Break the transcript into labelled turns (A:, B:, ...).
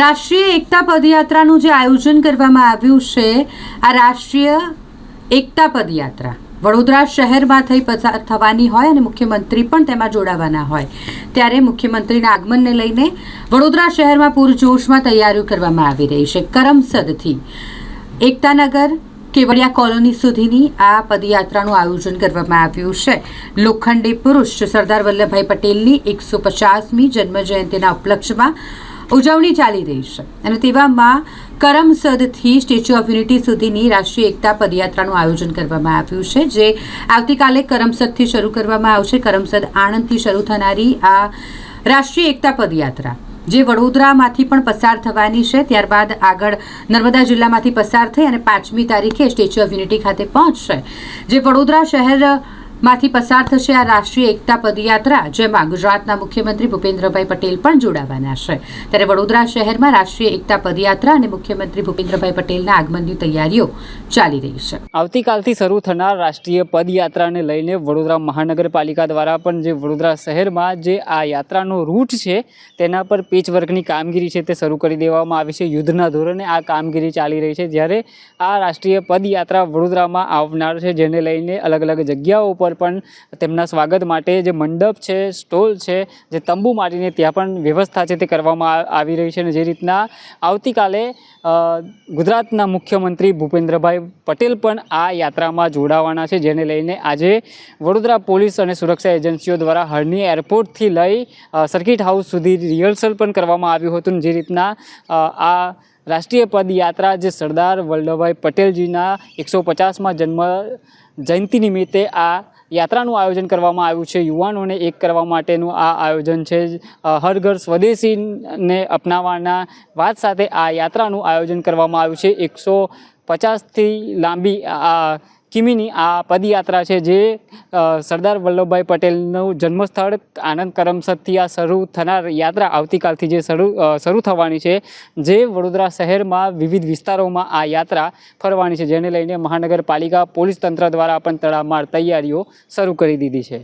A: રાષ્ટ્રીય એકતા પદયાત્રાનું જે આયોજન કરવામાં આવ્યું છે, આ રાષ્ટ્રીય એકતા પદયાત્રા વડોદરા શહેરમાં થઈ પસાર થવાની હોય અને મુખ્યમંત્રી પણ તેમાં જોડાવાના હોય. ત્યારે મુખ્યમંત્રીના આગમનને લઈને વડોદરા શહેરમાં પૂરજોશમાં તૈયારીઓ કરવામાં આવી રહી છે. કરમસદથી એકતાનગર, કેવડિયા કોલોની સુધીની આ પદયાત્રાનું આયોજન કરવામાં આવ્યું છે. લોખંડી પુરુષ સરદાર વલ્લભભાઈ પટેલની એકસો પચાસમી જન્મજયંતિના ઉપલક્ષમાં ઉજવણી ચાલી રહી છે. અને તેવામાં કરમસદથી સ્ટેચ્યુ ઓફ યુનિટી સુધીની રાષ્ટ્રીય એકતા પદયાત્રાનું આયોજન કરવામાં આવ્યું છે, જે આવતીકાલે કરમસદથી શરૂ કરવામાં આવશે. કરમસદ આણંદથી શરૂ થનારી આ રાષ્ટ્રીય એકતા પદયાત્રા, જે વડોદરામાંથી પણ પસાર થવાની છે. ત્યારબાદ આગળ નર્મદા જિલ્લામાંથી પસાર થઈ અને પાંચમી તારીખે સ્ટેચ્યુ ઓફ યુનિટી ખાતે પહોંચશે, જે વડોદરા શહેરમાંથી પસાર થશે આ રાષ્ટ્રીય એકતા પદયાત્રા, જેમાં ગુજરાતના મુખ્યમંત્રી ભૂપેન્દ્રભાઈ પટેલ પણ જોડાવાના છે. ત્યારે વડોદરા શહેરમાં રાષ્ટ્રીય એકતા પદયાત્રા અને મુખ્યમંત્રી ભૂપેન્દ્રભાઈ પટેલના આગમનની તૈયારીઓ ચાલી રહી છે.
B: આવતીકાલથી શરૂ થનાર રાષ્ટ્રીય પદયાત્રાને લઈને વડોદરા મહાનગરપાલિકા દ્વારા પણ જે વડોદરા શહેરમાં જે આ યાત્રાનો રૂટ છે, તેના પર પેચવર્કની કામગીરી છે તે શરૂ કરી દેવામાં આવી છે. યુદ્ધના ધોરણે આ કામગીરી ચાલી રહી છે. જ્યારે આ રાષ્ટ્રીય પદયાત્રા વડોદરામાં આવનાર છે, જેને લઈને અલગ અલગ જગ્યાઓ પર પણ તેમના સ્વાગત માટે જે મંડપ છે, સ્ટોલ છે, જે તંબુ માટીને ત્યાં પણ વ્યવસ્થા છે તે કરવામાં આવી રહી છે અને જે રીતના આવતીકાલે ગુજરાતના મુખ્યમંત્રી ભૂપેન્દ્રભાઈ પટેલ પણ આ યાત્રામાં જોડાવાના છે, જેને લઈને આજે વડોદરા પોલીસ અને સુરક્ષા એજન્સીઓ દ્વારા હળની એરપોર્ટથી લઈ સર્કિટ હાઉસ સુધી રિહર્સલ પણ કરવામાં આવ્યું હતું જે રીતના આ રાષ્ટ્રીય પદયાત્રા જે સરદાર વલ્લભભાઈ પટેલજીના એકસો પચાસમાં જન્મ જયંતિ નિમિત્તે આ યાત્રાનું આયોજન કરવામાં આવ્યું છે. યુવાનોને એક કરવા માટેનું આ આયોજન છે. હર ઘર સ્વદેશીને અપનાવવાના વાત સાથે આ યાત્રાનું આયોજન કરવામાં આવ્યું છે. એકસો પચાસથી લાંબી આ કિમીની આ પદયાત્રા છે જે સરદાર વલ્લભભાઈ પટેલનું જન્મસ્થળ આનંદ કરમસદથી આ શરૂ થનાર યાત્રા આવતીકાલથી જે શરૂ શરૂ થવાની છે, જે વડોદરા શહેરમાં વિવિધ વિસ્તારોમાં આ યાત્રા ફરવાની છે, જેને લઈને મહાનગરપાલિકા પોલીસ તંત્ર દ્વારા પણ તડામાર તૈયારીઓ શરૂ કરી દીધી છે.